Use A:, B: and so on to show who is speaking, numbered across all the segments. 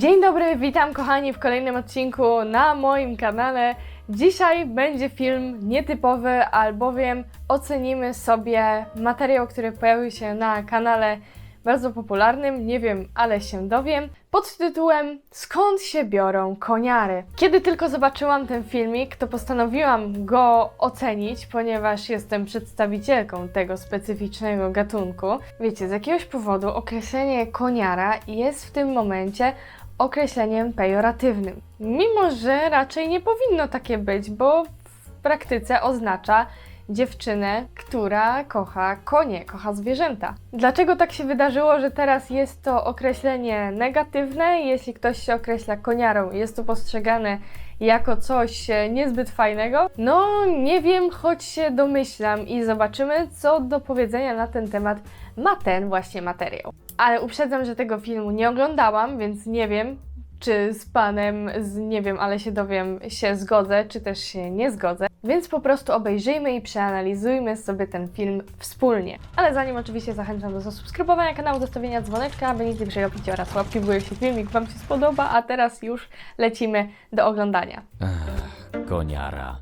A: Dzień dobry, witam kochani w kolejnym odcinku na moim kanale. Dzisiaj będzie film nietypowy, albowiem ocenimy sobie materiał, który pojawił się na kanale bardzo popularnym, nie wiem, ale się dowiem, pod tytułem Skąd się biorą koniary? Kiedy tylko zobaczyłam ten filmik, to postanowiłam go ocenić, ponieważ jestem przedstawicielką tego specyficznego gatunku. Wiecie, z jakiegoś powodu określenie koniara jest w tym momencie określeniem pejoratywnym. Mimo, że raczej nie powinno takie być, bo w praktyce oznacza dziewczynę, która kocha konie, kocha zwierzęta. Dlaczego tak się wydarzyło, że teraz jest to określenie negatywne? Jeśli ktoś się określa koniarą, jest to postrzegane jako coś e, niezbyt fajnego? No, nie wiem, choć się domyślam i zobaczymy, co do powiedzenia na ten temat ma ten właśnie materiał. Ale uprzedzam, że tego filmu nie oglądałam, więc nie wiem, czy z panem, z nie wiem, ale się dowiem, się zgodzę, czy też się nie zgodzę. Więc po prostu obejrzyjmy i przeanalizujmy sobie ten film wspólnie. Ale zanim oczywiście zachęcam do zasubskrybowania kanału, zostawienia dzwoneczka, aby nic nie przegapić oraz łapki w górę, jeśli filmik Wam się spodoba, a teraz już lecimy do oglądania.
B: Ech, koniara.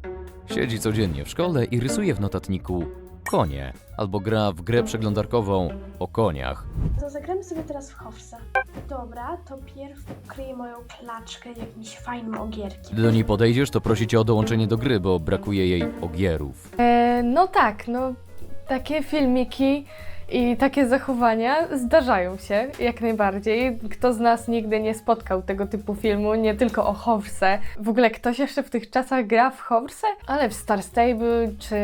B: Siedzi codziennie w szkole i rysuje w notatniku konie, albo gra w grę przeglądarkową o koniach.
C: To zagramy sobie teraz w Hofsa. Dobra, to pierw ukryję moją klaczkę jakimś fajnym ogierkiem.
B: Gdy do niej podejdziesz, to prosi cię o dołączenie do gry, bo brakuje jej ogierów.
A: E, no tak, no takie filmiki i takie zachowania zdarzają się jak najbardziej. Kto z nas nigdy nie spotkał tego typu filmu, nie tylko o Horse. W ogóle ktoś jeszcze w tych czasach gra w Horse? Ale w Star Stable, czy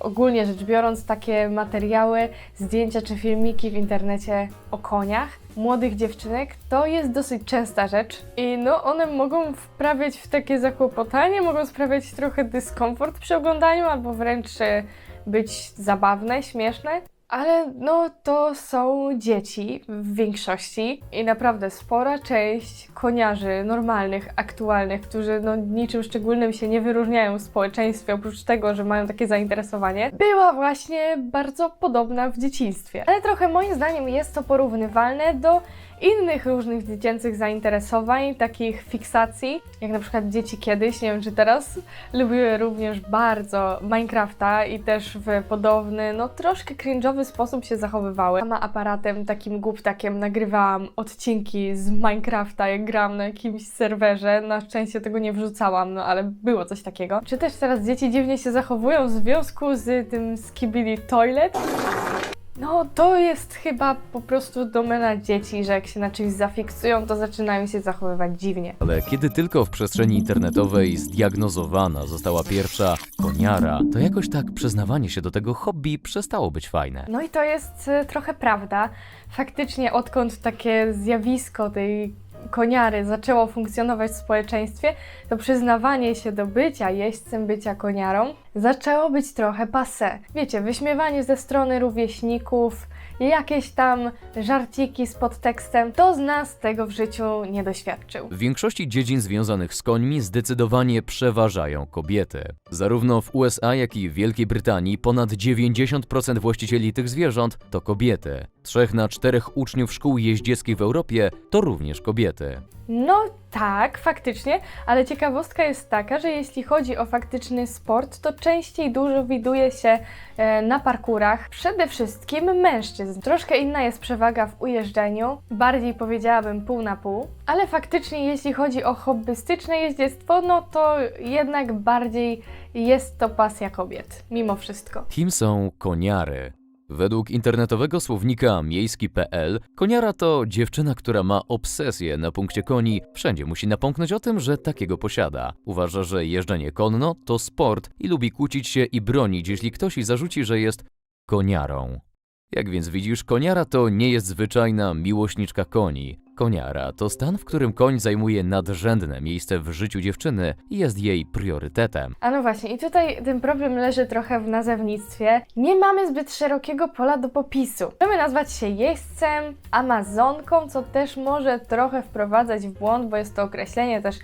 A: ogólnie rzecz biorąc takie materiały, zdjęcia czy filmiki w internecie o koniach, młodych dziewczynek, to jest dosyć częsta rzecz i no one mogą wprawiać w takie zakłopotanie, mogą sprawiać trochę dyskomfort przy oglądaniu albo wręcz e, być zabawne, śmieszne. Ale no to są dzieci w większości i naprawdę spora część koniarzy normalnych, aktualnych, którzy no niczym szczególnym się nie wyróżniają w społeczeństwie, oprócz tego, że mają takie zainteresowanie, była właśnie bardzo podobna w dzieciństwie. Ale trochę moim zdaniem jest to porównywalne do innych różnych dziecięcych zainteresowań, takich fiksacji, jak na przykład dzieci kiedyś, nie wiem czy teraz, lubiły również bardzo Minecrafta i też w podobny, no troszkę cringe'owy sposób się zachowywały. Sama aparatem takim głuptakiem nagrywałam odcinki z Minecrafta, jak gram na jakimś serwerze. Na szczęście tego nie wrzucałam, no ale było coś takiego. Czy też teraz dzieci dziwnie się zachowują w związku z tym Skibidi Toilet? No, to jest chyba po prostu domena dzieci, że jak się na czymś zafiksują, to zaczynają się zachowywać dziwnie.
B: Ale kiedy tylko w przestrzeni internetowej zdiagnozowana została pierwsza koniara, to jakoś tak przyznawanie się do tego hobby przestało być fajne.
A: No i to jest e, trochę prawda. Faktycznie, odkąd takie zjawisko tej koniary zaczęło funkcjonować w społeczeństwie, to przyznawanie się do bycia jeźdźcem, bycia koniarą zaczęło być trochę passe. Wiecie, wyśmiewanie ze strony rówieśników, jakieś tam żarciki z podtekstem, to z nas tego w życiu nie doświadczył.
B: W większości dziedzin związanych z końmi zdecydowanie przeważają kobiety. Zarówno w USA, jak i w Wielkiej Brytanii ponad 90% właścicieli tych zwierząt to kobiety. Trzech na czterech uczniów szkół jeździeckich w Europie to również kobiety.
A: No tak, faktycznie, ale ciekawostka jest taka, że jeśli chodzi o faktyczny sport, to częściej dużo widuje się e, na parkurach przede wszystkim mężczyzn. Troszkę inna jest przewaga w ujeżdżeniu, bardziej powiedziałabym pół na pół, ale faktycznie jeśli chodzi o hobbystyczne jeździectwo, no to jednak bardziej jest to pasja kobiet, mimo wszystko.
B: Kim są koniary? Według internetowego słownika miejski.pl koniara to dziewczyna, która ma obsesję na punkcie koni, wszędzie musi napomknąć o tym, że takiego posiada. Uważa, że jeżdżenie konno to sport i lubi kłócić się i bronić, jeśli ktoś jej zarzuci, że jest koniarą. Jak więc widzisz, koniara to nie jest zwyczajna miłośniczka koni. Koniara to stan, w którym koń zajmuje nadrzędne miejsce w życiu dziewczyny i jest jej priorytetem.
A: A no właśnie, i tutaj ten problem leży trochę w nazewnictwie. Nie mamy zbyt szerokiego pola do popisu. Możemy nazwać się jeźdźcem, amazonką, co też może trochę wprowadzać w błąd, bo jest to określenie też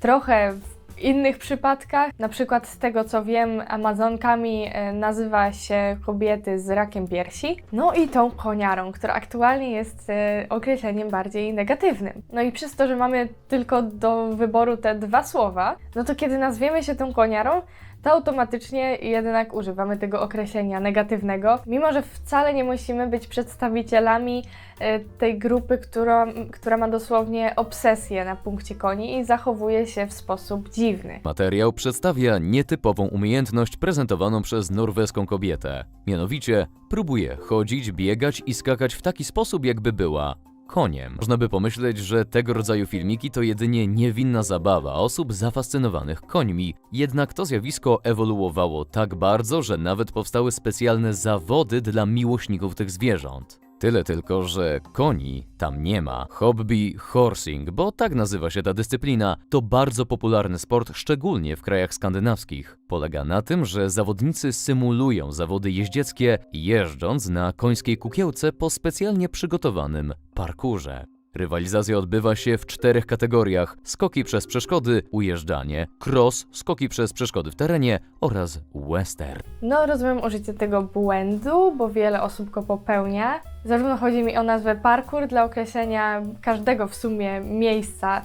A: trochę w innych przypadkach, na przykład z tego co wiem, Amazonkami e, nazywa się kobiety z rakiem piersi. No i tą koniarą, która aktualnie jest e, określeniem bardziej negatywnym. No i przez to, że mamy tylko do wyboru te dwa słowa, no to kiedy nazwiemy się tą koniarą, to automatycznie jednak używamy tego określenia negatywnego, mimo że wcale nie musimy być przedstawicielami e, tej grupy, która, która ma dosłownie obsesję na punkcie koni i zachowuje się w sposób dziwny.
B: Materiał przedstawia nietypową umiejętność prezentowaną przez norweską kobietę. Mianowicie próbuje chodzić, biegać i skakać w taki sposób, jakby była koniem. Można by pomyśleć, że tego rodzaju filmiki to jedynie niewinna zabawa osób zafascynowanych końmi. Jednak to zjawisko ewoluowało tak bardzo, że nawet powstały specjalne zawody dla miłośników tych zwierząt. Tyle tylko, że koni tam nie ma. Hobby horsing, bo tak nazywa się ta dyscyplina, to bardzo popularny sport, szczególnie w krajach skandynawskich. Polega na tym, że zawodnicy symulują zawody jeździeckie, jeżdżąc na końskiej kukiełce po specjalnie przygotowanym parkurze. Rywalizacja odbywa się w czterech kategoriach: skoki przez przeszkody, ujeżdżanie, cross, skoki przez przeszkody w terenie oraz western.
A: No, rozumiem użycie tego błędu, bo wiele osób go popełnia. Zarówno chodzi mi o nazwę parkour dla określenia każdego w sumie miejsca,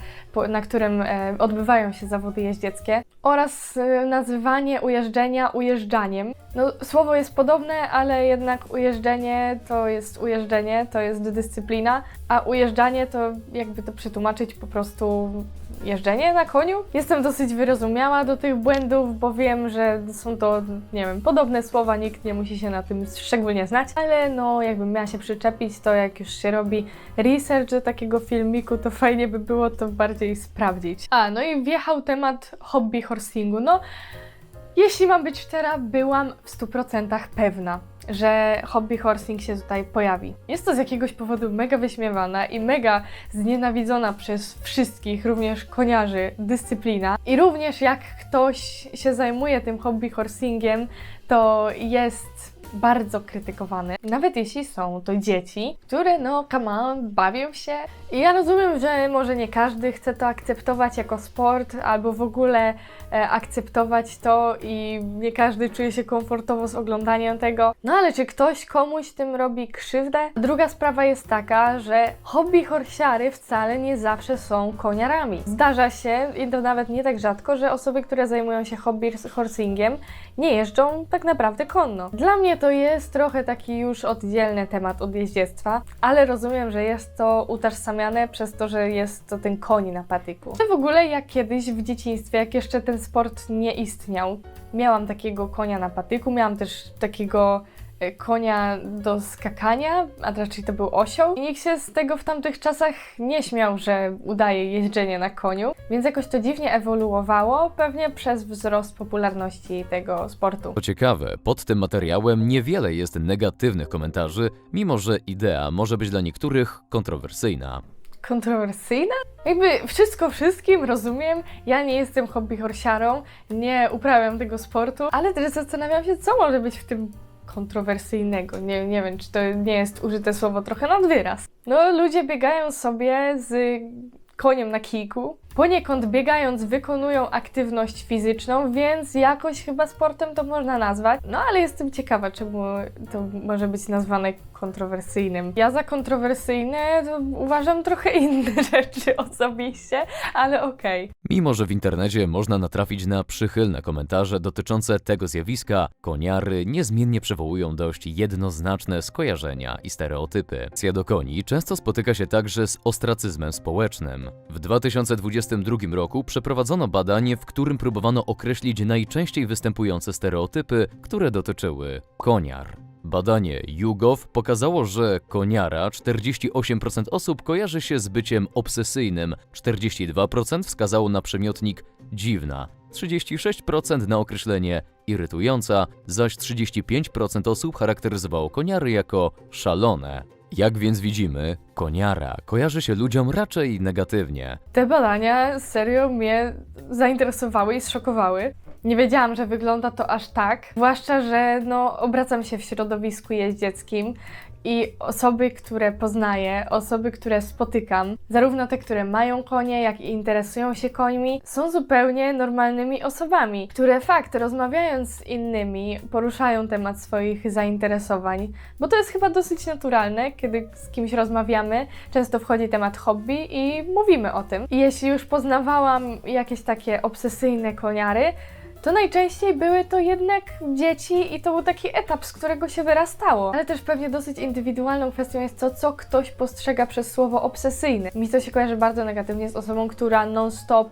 A: na którym e, odbywają się zawody jeździeckie, oraz e, nazywanie ujeżdżenia ujeżdżaniem. No, słowo jest podobne, ale jednak ujeżdżenie to jest ujeżdżenie, to jest dyscyplina, a ujeżdżanie to jakby to przetłumaczyć po prostu jeżdżenie na koniu. Jestem dosyć wyrozumiała do tych błędów, bo wiem, że są to, nie wiem, podobne słowa, nikt nie musi się na tym szczególnie znać, ale no jakbym miała się przyczepić, to jak już się robi research do takiego filmiku, to fajnie by było to bardziej sprawdzić. A, no i wjechał temat hobby horsingu. No, jeśli mam być szczera, byłam w 100% pewna, że hobby horsing się tutaj pojawi. Jest to z jakiegoś powodu mega wyśmiewana i mega znienawidzona przez wszystkich, również koniarzy, dyscyplina. I również jak ktoś się zajmuje tym hobby horsingiem, to jest bardzo krytykowany. Nawet jeśli są to dzieci, które no come on, bawią się. I ja rozumiem, że może nie każdy chce to akceptować jako sport, albo w ogóle e, akceptować to i nie każdy czuje się komfortowo z oglądaniem tego. No ale czy ktoś komuś tym robi krzywdę? Druga sprawa jest taka, że hobby horsiary wcale nie zawsze są koniarami. Zdarza się, i to nawet nie tak rzadko, że osoby, które zajmują się hobby horsingiem, nie jeżdżą tak naprawdę konno. Dla mnie to jest trochę taki już oddzielny temat od jeździectwa, ale rozumiem, że jest to utożsamiane przez to, że jest to ten koń na patyku. To w ogóle jak kiedyś w dzieciństwie, jak jeszcze ten sport nie istniał, miałam takiego konia na patyku, miałam też takiego konia do skakania, a raczej to był osioł. I nikt się z tego w tamtych czasach nie śmiał, że udaje jeżdżenie na koniu, więc jakoś to dziwnie ewoluowało, pewnie przez wzrost popularności tego sportu.
B: Co ciekawe, pod tym materiałem niewiele jest negatywnych komentarzy, mimo że idea może być dla niektórych kontrowersyjna.
A: kontrowersyjna? Jakby wszystko wszystkim, rozumiem. Ja nie jestem hobby horsiarą, nie uprawiam tego sportu, ale też zastanawiam się, co może być w tym kontrowersyjnego. Nie, nie wiem, czy to nie jest użyte słowo trochę nad wyraz. No, ludzie biegają sobie z koniem na kijku. Poniekąd biegając wykonują aktywność fizyczną, więc jakoś chyba sportem to można nazwać. No ale jestem ciekawa, czemu to może być nazwane kontrowersyjnym. Ja za kontrowersyjne uważam trochę inne rzeczy osobiście, ale okej.
B: Mimo, że w internecie można natrafić na przychylne komentarze dotyczące tego zjawiska, koniary niezmiennie przywołują dość jednoznaczne skojarzenia i stereotypy. Akcja do koni często spotyka się także z ostracyzmem społecznym. W 2022 roku przeprowadzono badanie, w którym próbowano określić najczęściej występujące stereotypy, które dotyczyły koniar. Badanie YouGov pokazało, że koniara 48% osób kojarzy się z byciem obsesyjnym, 42% wskazało na przymiotnik dziwna, 36% na określenie irytująca, zaś 35% osób charakteryzowało koniary jako szalone. Jak więc widzimy, koniara kojarzy się ludziom raczej negatywnie.
A: Te badania serio mnie zainteresowały i zszokowały. Nie wiedziałam, że wygląda to aż tak. Zwłaszcza, że no, obracam się w środowisku jeździeckim I osoby, które poznaję, osoby, które spotykam, zarówno te, które mają konie, jak i interesują się końmi, są zupełnie normalnymi osobami, które fakt, rozmawiając z innymi, poruszają temat swoich zainteresowań, bo to jest chyba dosyć naturalne, kiedy z kimś rozmawiamy, często wchodzi temat hobby i mówimy o tym. I jeśli już poznawałam jakieś takie obsesyjne koniary, to najczęściej były to jednak dzieci i to był taki etap, z którego się wyrastało. Ale też pewnie dosyć indywidualną kwestią jest to, co ktoś postrzega przez słowo obsesyjny. Mi to się kojarzy bardzo negatywnie z osobą, która non-stop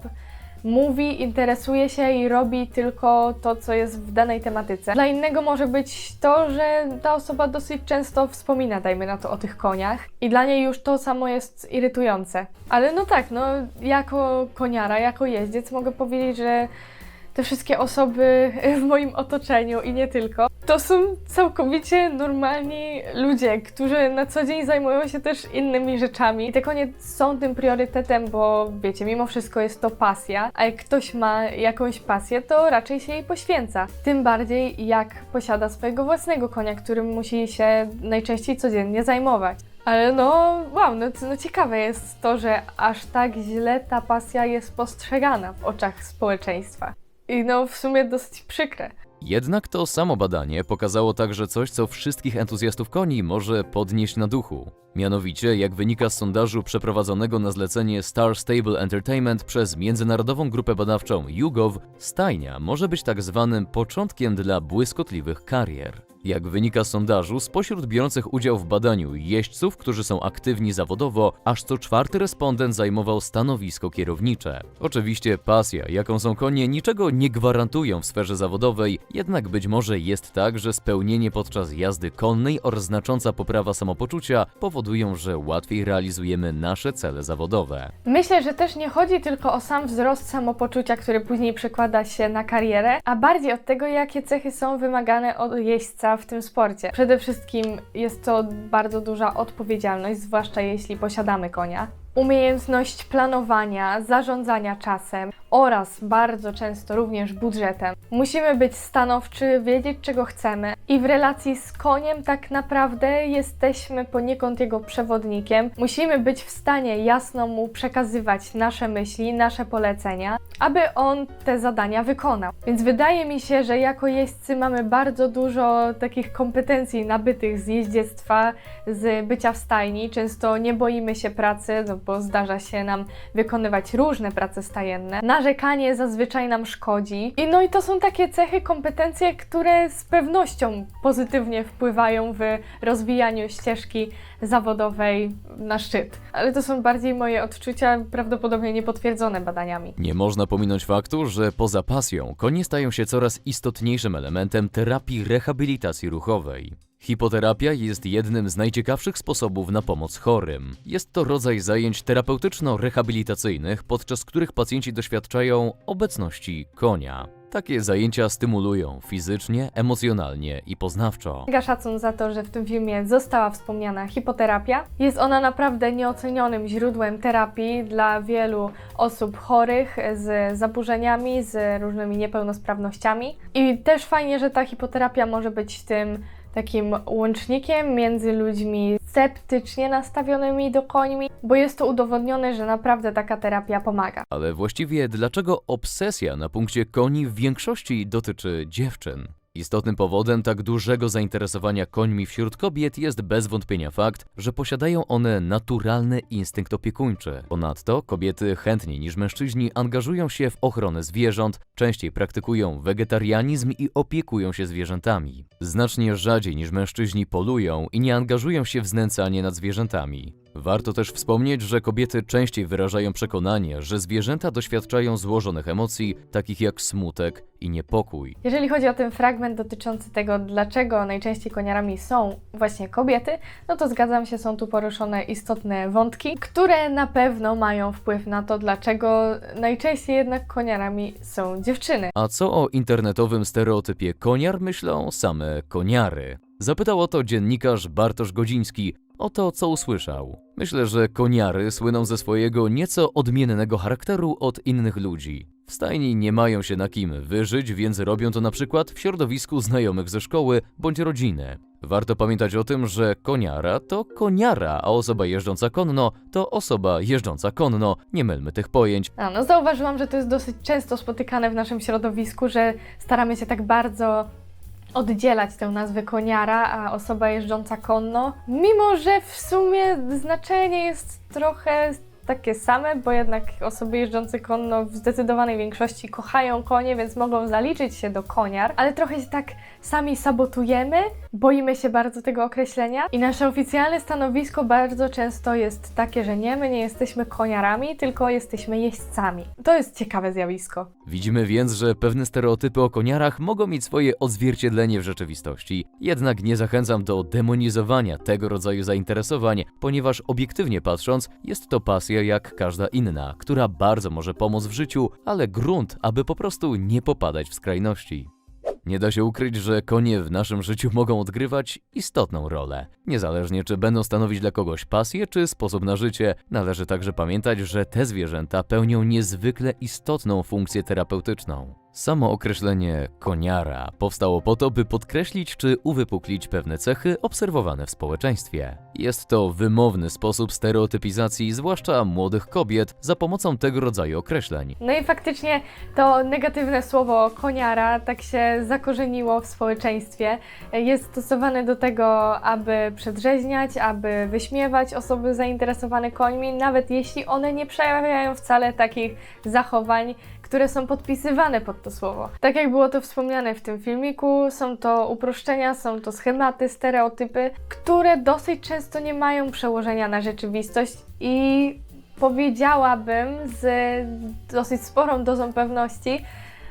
A: mówi, interesuje się i robi tylko to, co jest w danej tematyce. Dla innego może być to, że ta osoba dosyć często wspomina, dajmy na to, o tych koniach i dla niej już to samo jest irytujące. Ale no tak, no jako koniara, jako jeździec mogę powiedzieć, że te wszystkie osoby w moim otoczeniu i nie tylko, to są całkowicie normalni ludzie, którzy na co dzień zajmują się też innymi rzeczami. I te konie są tym priorytetem, bo wiecie, mimo wszystko jest to pasja, a jak ktoś ma jakąś pasję, to raczej się jej poświęca. Tym bardziej jak posiada swojego własnego konia, którym musi się najczęściej codziennie zajmować. Ale no, wow, no, no ciekawe jest to, że aż tak źle ta pasja jest postrzegana w oczach społeczeństwa. I no, w sumie dosyć przykre.
B: Jednak to samo badanie pokazało także coś, co wszystkich entuzjastów koni może podnieść na duchu. Mianowicie, jak wynika z sondażu przeprowadzonego na zlecenie Star Stable Entertainment przez międzynarodową grupę badawczą YouGov, stajnia może być tak zwanym początkiem dla błyskotliwych karier. Jak wynika z sondażu, spośród biorących udział w badaniu jeźdźców, którzy są aktywni zawodowo, aż co czwarty respondent zajmował stanowisko kierownicze. Oczywiście pasja, jaką są konie, niczego nie gwarantują w sferze zawodowej, jednak być może jest tak, że spełnienie podczas jazdy konnej oraz znacząca poprawa samopoczucia powodują, że łatwiej realizujemy nasze cele zawodowe.
A: Myślę, że też nie chodzi tylko o sam wzrost samopoczucia, który później przekłada się na karierę, a bardziej od tego, jakie cechy są wymagane od jeźdźca w tym sporcie. Przede wszystkim jest to bardzo duża odpowiedzialność, zwłaszcza jeśli posiadamy konia. Umiejętność planowania, zarządzania czasem oraz bardzo często również budżetem. Musimy być stanowczy, wiedzieć czego chcemy i w relacji z koniem tak naprawdę jesteśmy poniekąd jego przewodnikiem. Musimy być w stanie jasno mu przekazywać nasze myśli, nasze polecenia, aby on te zadania wykonał. Więc wydaje mi się, że jako jeźdźcy mamy bardzo dużo takich kompetencji nabytych z jeździectwa, z bycia w stajni. Często nie boimy się pracy, no bo zdarza się nam wykonywać różne prace stajenne. Narzekanie zazwyczaj nam szkodzi. I no i to są takie cechy, kompetencje, które z pewnością pozytywnie wpływają w rozwijaniu ścieżki zawodowej na szczyt. Ale to są bardziej moje odczucia, prawdopodobnie niepotwierdzone badaniami.
B: Nie można pominąć faktu, że poza pasją konie stają się coraz istotniejszym elementem terapii rehabilitacji ruchowej. Hipoterapia jest jednym z najciekawszych sposobów na pomoc chorym. Jest to rodzaj zajęć terapeutyczno-rehabilitacyjnych, podczas których pacjenci doświadczają obecności konia. Takie zajęcia stymulują fizycznie, emocjonalnie i poznawczo.
A: Mega szacun za to, że w tym filmie została wspomniana hipoterapia. Jest ona naprawdę nieocenionym źródłem terapii dla wielu osób chorych z zaburzeniami, z różnymi niepełnosprawnościami. I też fajnie, że ta hipoterapia może być tym takim łącznikiem między ludźmi sceptycznie nastawionymi do końmi, bo jest to udowodnione, że naprawdę taka terapia pomaga.
B: Ale właściwie dlaczego obsesja na punkcie koni w większości dotyczy dziewczyn? Istotnym powodem tak dużego zainteresowania końmi wśród kobiet jest bez wątpienia fakt, że posiadają one naturalny instynkt opiekuńczy. Ponadto kobiety chętniej niż mężczyźni angażują się w ochronę zwierząt, częściej praktykują wegetarianizm i opiekują się zwierzętami. Znacznie rzadziej niż mężczyźni polują i nie angażują się w znęcanie nad zwierzętami. Warto też wspomnieć, że kobiety częściej wyrażają przekonanie, że zwierzęta doświadczają złożonych emocji, takich jak smutek i niepokój.
A: Jeżeli chodzi o ten fragment dotyczący tego, dlaczego najczęściej koniarami są właśnie kobiety, no to zgadzam się, są tu poruszone istotne wątki, które na pewno mają wpływ na to, dlaczego najczęściej jednak koniarami są dziewczyny.
B: A co o internetowym stereotypie koniar myślą same koniary? Zapytał o to dziennikarz Bartosz Godziński, Oto co usłyszał. Myślę, że koniary słyną ze swojego nieco odmiennego charakteru od innych ludzi. W stajni nie mają się na kim wyżyć, więc robią to na przykład w środowisku znajomych ze szkoły bądź rodziny. Warto pamiętać o tym, że koniara to koniara, a osoba jeżdżąca konno to osoba jeżdżąca konno. Nie mylmy tych pojęć.
A: A, no zauważyłam, że to jest dosyć często spotykane w naszym środowisku, że staramy się tak bardzo oddzielać tę nazwę koniara, a osoba jeżdżąca konno, mimo że w sumie znaczenie jest trochę takie same, bo jednak osoby jeżdżące konno w zdecydowanej większości kochają konie, więc mogą zaliczyć się do koniar, ale trochę się tak sami sabotujemy, boimy się bardzo tego określenia i nasze oficjalne stanowisko bardzo często jest takie, że nie, my nie jesteśmy koniarami, tylko jesteśmy jeźdźcami. To jest ciekawe zjawisko.
B: Widzimy więc, że pewne stereotypy o koniarach mogą mieć swoje odzwierciedlenie w rzeczywistości. Jednak nie zachęcam do demonizowania tego rodzaju zainteresowań, ponieważ obiektywnie patrząc, jest to pasja jak każda inna, która bardzo może pomóc w życiu, ale grunt, aby po prostu nie popadać w skrajności. Nie da się ukryć, że konie w naszym życiu mogą odgrywać istotną rolę. Niezależnie czy będą stanowić dla kogoś pasję czy sposób na życie, należy także pamiętać, że te zwierzęta pełnią niezwykle istotną funkcję terapeutyczną. Samo określenie koniara powstało po to, by podkreślić czy uwypuklić pewne cechy obserwowane w społeczeństwie. Jest to wymowny sposób stereotypizacji, zwłaszcza młodych kobiet, za pomocą tego rodzaju określeń.
A: No i faktycznie to negatywne słowo koniara tak się zakorzeniło w społeczeństwie. Jest stosowane do tego, aby przedrzeźniać, aby wyśmiewać osoby zainteresowane końmi, nawet jeśli one nie przejawiają wcale takich zachowań, które są podpisywane pod to słowo. Tak jak było to wspomniane w tym filmiku, są to uproszczenia, są to schematy, stereotypy, które dosyć często nie mają przełożenia na rzeczywistość i powiedziałabym z dosyć sporą dozą pewności,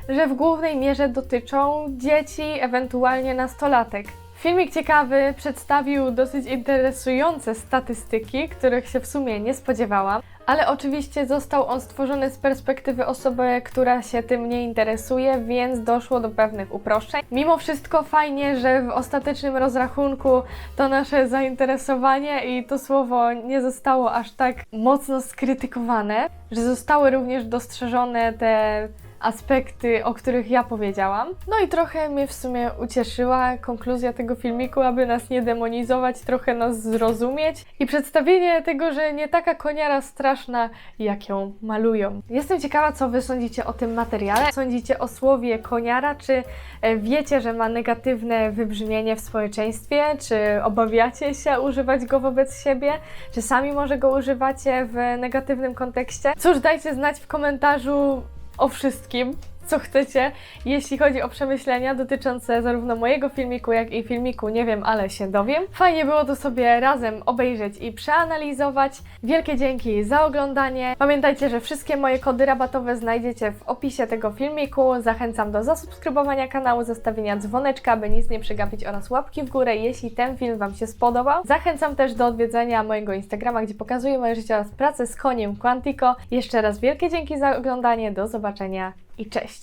A: że w głównej mierze dotyczą dzieci, ewentualnie nastolatek. Filmik ciekawy przedstawił dosyć interesujące statystyki, których się w sumie nie spodziewałam, ale oczywiście został on stworzony z perspektywy osoby, która się tym nie interesuje, więc doszło do pewnych uproszczeń. Mimo wszystko fajnie, że w ostatecznym rozrachunku to nasze zainteresowanie i to słowo nie zostało aż tak mocno skrytykowane, że zostały również dostrzeżone te aspekty, o których ja powiedziałam. No i trochę mnie w sumie ucieszyła konkluzja tego filmiku, aby nas nie demonizować, trochę nas zrozumieć i przedstawienie tego, że nie taka koniara straszna, jak ją malują. Jestem ciekawa, co Wy sądzicie o tym materiale. Sądzicie o słowie koniara, czy e, wiecie, że ma negatywne wybrzmienie w społeczeństwie, czy obawiacie się używać go wobec siebie, czy sami może go używacie w negatywnym kontekście? Cóż, dajcie znać w komentarzu o wszystkim, co chcecie, jeśli chodzi o przemyślenia dotyczące zarówno mojego filmiku, jak i filmiku Nie wiem, ale się dowiem. Fajnie było to sobie razem obejrzeć i przeanalizować. Wielkie dzięki za oglądanie. Pamiętajcie, że wszystkie moje kody rabatowe znajdziecie w opisie tego filmiku. Zachęcam do zasubskrybowania kanału, zostawienia dzwoneczka, by nic nie przegapić oraz łapki w górę, jeśli ten film Wam się spodobał. Zachęcam też do odwiedzenia mojego Instagrama, gdzie pokazuję moje życie oraz pracę z koniem Quantico. Jeszcze raz wielkie dzięki za oglądanie, do zobaczenia i cześć!